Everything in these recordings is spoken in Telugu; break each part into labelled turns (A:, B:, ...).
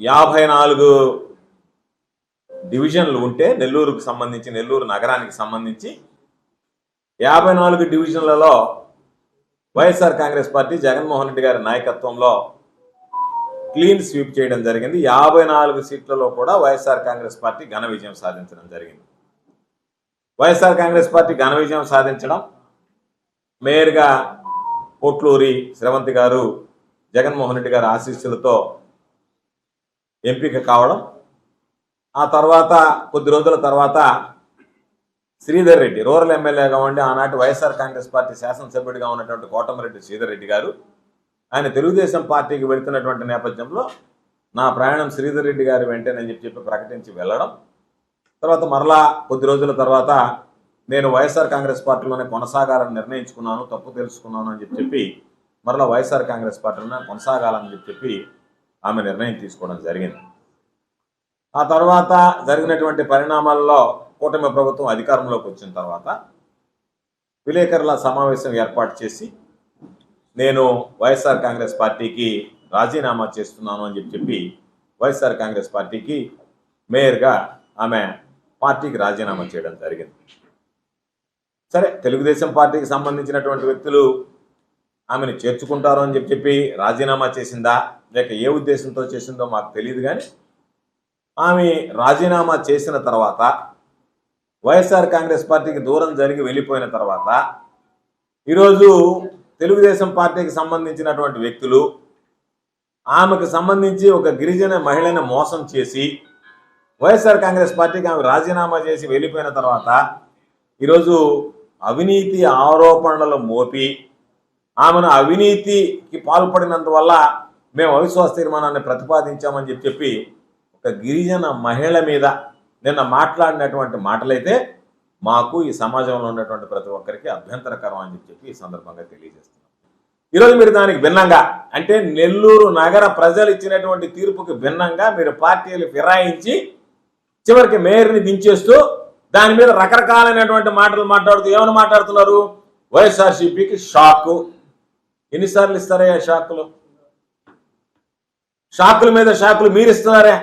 A: యాభై నాలుగు డివిజన్లు ఉంటే నెల్లూరుకు సంబంధించి నెల్లూరు నగరానికి సంబంధించి యాభై నాలుగు డివిజన్లలో YSR Congress party Jaganmohan Reddy గారి నాయకత్వంలో క్లీన్ స్వీప్ చేయడం జరిగింది. యాభై నాలుగు సీట్లలో కూడా వైఎస్ఆర్ కాంగ్రెస్ పార్టీ ఘన విజయం సాధించడం జరిగింది. వైఎస్ఆర్ కాంగ్రెస్ పార్టీ ఘన విజయం సాధించడం మేయర్గా పొట్లూరి శ్రవంతి గారు జగన్మోహన్ రెడ్డి గారి ఆశీస్సులతో ఎంపిక కావడం. ఆ తర్వాత కొద్ది రోజుల తర్వాత శ్రీధర్ రెడ్డి రూరల్ ఎమ్మెల్యేగా ఉండి ఆనాటి వైఎస్ఆర్ కాంగ్రెస్ పార్టీ శాసనసభ్యుడిగా ఉన్నటువంటి కోటమరెడ్డి శ్రీధర్ రెడ్డి గారు ఆయన తెలుగుదేశం పార్టీకి వెళుతున్నటువంటి నేపథ్యంలో నా ప్రయాణం శ్రీధర్ రెడ్డి గారి వెంటనే చెప్పి చెప్పి ప్రకటించి వెళ్ళడం. తర్వాత మరలా కొద్ది రోజుల తర్వాత నేను వైఎస్ఆర్ కాంగ్రెస్ పార్టీలోనే కొనసాగాలని నిర్ణయించుకున్నాను తప్పు తెలుసుకున్నాను అని చెప్పి చెప్పి మరలా వైఎస్ఆర్ కాంగ్రెస్ పార్టీలోనే కొనసాగాలని చెప్పి చెప్పి ఆమె నిర్ణయం తీసుకోవడం జరిగింది. ఆ తర్వాత జరిగినటువంటి పరిణామాల్లో కూటమి ప్రభుత్వం అధికారంలోకి వచ్చిన తర్వాత విలేకరుల సమావేశం ఏర్పాటు చేసి నేను వైఎస్ఆర్ కాంగ్రెస్ పార్టీకి రాజీనామా చేస్తున్నాను అని చెప్పి చెప్పి వైఎస్ఆర్ కాంగ్రెస్ పార్టీకి మేయర్గా ఆమె పార్టీకి రాజీనామా చేయడం జరిగింది. సరే తెలుగుదేశం పార్టీకి సంబంధించినటువంటి వ్యక్తులు ఆమెను చేర్చుకుంటారు అని చెప్పి చెప్పి రాజీనామా చేసిందా? లేక ఏ ఉద్దేశంతో చేసిందో మాకు తెలియదు కానీ ఆమె రాజీనామా చేసిన తర్వాత వైఎస్ఆర్ కాంగ్రెస్ పార్టీకి దూరం జరిగి వెళ్ళిపోయిన తర్వాత ఈరోజు తెలుగుదేశం పార్టీకి సంబంధించినటువంటి వ్యక్తులు ఆమెకు సంబంధించి ఒక గిరిజన మహిళని మోసం చేసి వైఎస్ఆర్ కాంగ్రెస్ పార్టీకి ఆమె రాజీనామా చేసి వెళ్ళిపోయిన తర్వాత ఈరోజు అవినీతి ఆరోపణలు మోపి ఆమెను అవినీతికి పాల్పడినందువల్ల మేము అవిశ్వాస తీర్మానాన్ని ప్రతిపాదించామని చెప్పి చెప్పి ఒక గిరిజన మహిళ మీద నిన్న మాట్లాడినటువంటి మాటలైతే మాకు ఈ సమాజంలో ఉన్నటువంటి ప్రతి ఒక్కరికి అభ్యంతరకరం అని చెప్పి ఈ సందర్భంగా తెలియజేస్తున్నాం. ఈరోజు మీరు దానికి భిన్నంగా అంటే నెల్లూరు నగర ప్రజలు ఇచ్చినటువంటి తీర్పుకి భిన్నంగా మీరు పార్టీలు ఫిరాయించి చివరికి మేయర్ని దించేస్తూ దాని మీద రకరకాలైనటువంటి మాటలు మాట్లాడుతూ ఏమైనా మాట్లాడుతున్నారు? వైఎస్ఆర్సీపీకి షాకు. ఎన్నిసార్లు ఇస్తారయ్యా షాకులు? షాకుల మీద షాకులు మీరు ఇస్తున్నారే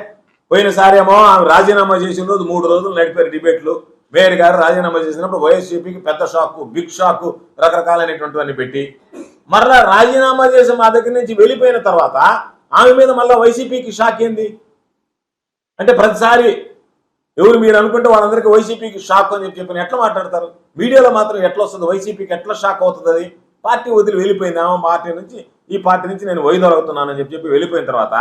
A: పోయినసారేమో ఆమె రాజీనామా చేసిన రోజు మూడు రోజులు నడిపారు డిబేట్లు. మేయర్ గారు రాజీనామా చేసినప్పుడు వైఎస్సీపీకి పెద్ద షాకు బిగ్ షాకు రకరకాలైనటువంటివన్నీ పెట్టి. మరలా రాజీనామా చేసి మా దగ్గర నుంచి వెళ్ళిపోయిన తర్వాత ఆమె మీద మళ్ళీ వైసీపీకి షాక్ ఏంది? అంటే ప్రతిసారి ఎవరు మీరు అనుకుంటే వాళ్ళందరికీ వైసీపీకి షాక్ అని చెప్పి చెప్పిన ఎట్లా మాట్లాడతారు? మీడియాలో మాత్రం ఎట్లా వస్తుంది? వైసీపీకి ఎట్లా షాక్ అవుతుంది అది? పార్టీ వదిలి వెళ్ళిపోయింది ఆమె పార్టీ నుంచి ఈ పార్టీ నుంచి నేను వైదొలగుతున్నానని చెప్పి చెప్పి వెళ్ళిపోయిన తర్వాత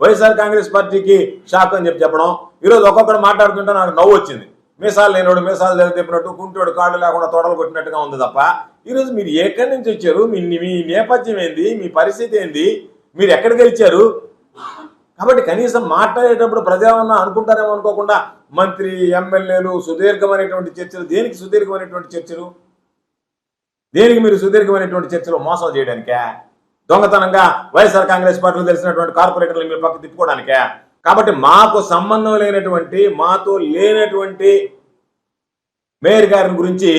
A: వైఎస్ఆర్ కాంగ్రెస్ పార్టీకి షాక్ అని చెప్పి చెప్పడం. ఈరోజు ఒక్కొక్కడు మాట్లాడుతుంటే నాకు నవ్వు వచ్చింది. మీసాలు లేనివాడు మీసాలు దగ్గర తిప్పినట్టు కుంటోడు కాళ్ళు లేకుండా తోడలు కొట్టినట్టుగా ఉంది తప్ప ఈరోజు మీరు ఎక్కడి నుంచి వచ్చారు? మీ మీ నేపథ్యం ఏంది? మీ పరిస్థితి ఏంది? మీరు ఎక్కడికి గెలిచారు కాబట్టి కనీసం మాట్లాడేటప్పుడు ప్రజామన్నా అనుకుంటారేమో అనుకోకుండా మంత్రి ఎమ్మెల్యేలు సుదీర్ఘమైనటువంటి చర్చలు దేనికి సుదీర్ఘమైనటువంటి చర్చలు? దేనికి మీరు సుదీర్ఘమైనటువంటి చర్చలు మోసం చేయడానికే? దొంగతనంగా వైఎస్ఆర్ కాంగ్రెస్ పార్టీలో తెలిసినటువంటి కార్పొరేటర్లు మీ పక్క తిప్పుకోవడానికే. కాబట్టి మాకు సంబంధం లేనటువంటి మాతో లేనటువంటి మేయర్ గారిని గురించి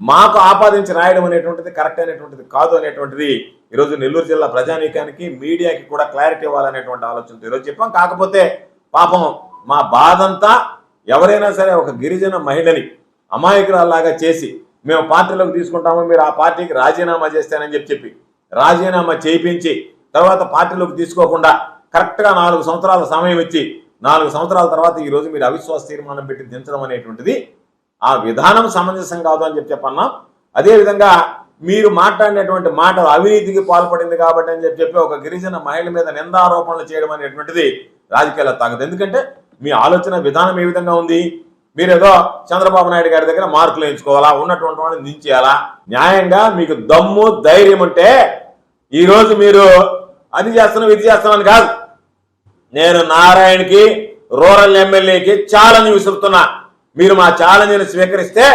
A: మాకు ఆపాదించి రాయడం అనేటువంటిది కరెక్ట్ అనేటువంటిది కాదు అనేటువంటిది ఈరోజు నెల్లూరు జిల్లా ప్రజానీకానికి మీడియాకి కూడా క్లారిటీ ఇవ్వాలనేటువంటి ఆలోచనతో ఈరోజు చెప్పాం. కాకపోతే పాపం మా బాధంతా ఎవరైనా సరే ఒక గిరిజన మహిళని అమాయకురాల్లాగా చేసి మేము పార్టీలోకి తీసుకుంటాము మీరు ఆ పార్టీకి రాజీనామా చేస్తానని చెప్పి చెప్పి రాజీనామా చేయించి తర్వాత పార్టీలోకి తీసుకోకుండా కరెక్ట్గా నాలుగు సంవత్సరాల సమయం ఇచ్చి నాలుగు సంవత్సరాల తర్వాత ఈ రోజు మీరు అవిశ్వాస తీర్మానం పెట్టి దించడం అనేటువంటిది ఆ విధానం సమంజసం కాదు అని చెప్పి చెప్పన్నాం. అదేవిధంగా మీరు మాట్లాడినటువంటి మాటలు అవినీతికి పాల్పడింది కాబట్టి అని చెప్పి చెప్పి ఒక గిరిజన మహిళ మీద నిందారోపణలు చేయడం అనేటువంటిది రాజకీయాల తగదు ఎందుకంటే మీ ఆలోచన విధానం ఏ విధంగా ఉంది? మీరేదో చంద్రబాబు నాయుడు గారి దగ్గర మార్కులు వేయించుకోవాలా? ఉన్నటువంటి వాడిని దించేయాలా? న్యాయంగా మీకు దమ్ము ధైర్యం ఉంటే ఈరోజు మీరు అది చేస్తున్నాం ఇది చేస్తున్నామని కాదు. నేను నారాయణకి రూరల్ ఎమ్మెల్యేకి ఛాలెంజ్ విసురుతున్నా. మీరు మా ఛాలెంజ్ని స్వీకరిస్తే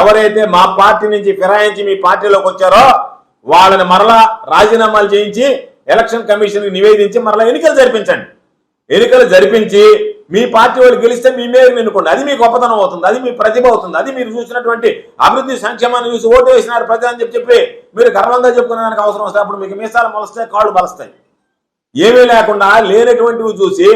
A: ఎవరైతే మా పార్టీ నుంచి ఫిరాయించి మీ పార్టీలోకి వచ్చారో వాళ్ళని మరలా రాజీనామాలు చేయించి ఎలక్షన్ కమిషన్కి నివేదించి మరలా ఎన్నికలు జరిపించండి. ఎన్నికలు జరిపించి మీ పార్టీ వాళ్ళు గెలిస్తే మీ మేరకు ఎన్నుకోండి. అది మీ గొప్పతనం అవుతుంది. అది మీ ప్రతిభ అవుతుంది. అది మీరు చూసినటువంటి అభివృద్ధి సంక్షేమాన్ని చూసి ఓటు వేసినారు ప్రజలు అని చెప్పి చెప్పి మీరు గర్వంగా చెప్పుకునేదానికి అవసరం వస్తే అప్పుడు మీకు మీసాలు మొలస్తాయి కాళ్ళు బలస్తాయి. ఏమీ లేకుండా లేనటువంటివి చూసి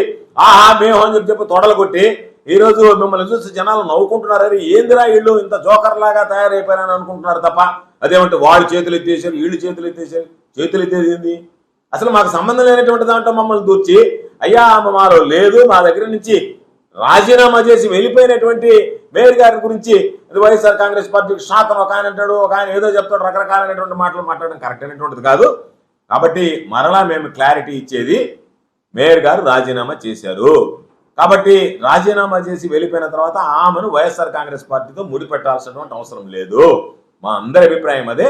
A: ఆహా మేము అని చెప్పి చెప్పి తొడలు కొట్టి ఈ రోజు మిమ్మల్ని చూసి జనాలు నవ్వుకుంటున్నారు. అరే ఏందిరా వీళ్ళు? ఇంత జోకర్ లాగా తయారైపోయారని అనుకుంటున్నారు తప్ప అదేమంటే వాళ్ళు చేతులు ఎత్తేసారు వీళ్ళు చేతులు ఎత్తేసారు. చేతులు ఎత్తేది అసలు మాకు సంబంధం లేనటువంటి దాంట్లో మమ్మల్ని దూర్చి అయ్యా ఆమె మాలో లేదు మా దగ్గర నుంచి రాజీనామా చేసి వెళ్ళిపోయినటువంటి మేయర్ గారి గురించి వైఎస్ఆర్ కాంగ్రెస్ పార్టీకి షాక్ అని ఒక ఆయన అంటాడు ఒక ఆయన ఏదో చెప్తాడు రకరకాలైనటువంటి మాటలు మాట్లాడడం కరెక్ట్ అయినటువంటిది కాదు. కాబట్టి మరలా మేము క్లారిటీ ఇచ్చేది మేయర్ గారు రాజీనామా చేశారు. కాబట్టి రాజీనామా చేసి వెళ్ళిపోయిన తర్వాత ఆమెను వైఎస్ఆర్ కాంగ్రెస్ పార్టీతో ముడిపెట్టాల్సినటువంటి అవసరం లేదు. మా అందరి అభిప్రాయం అదే.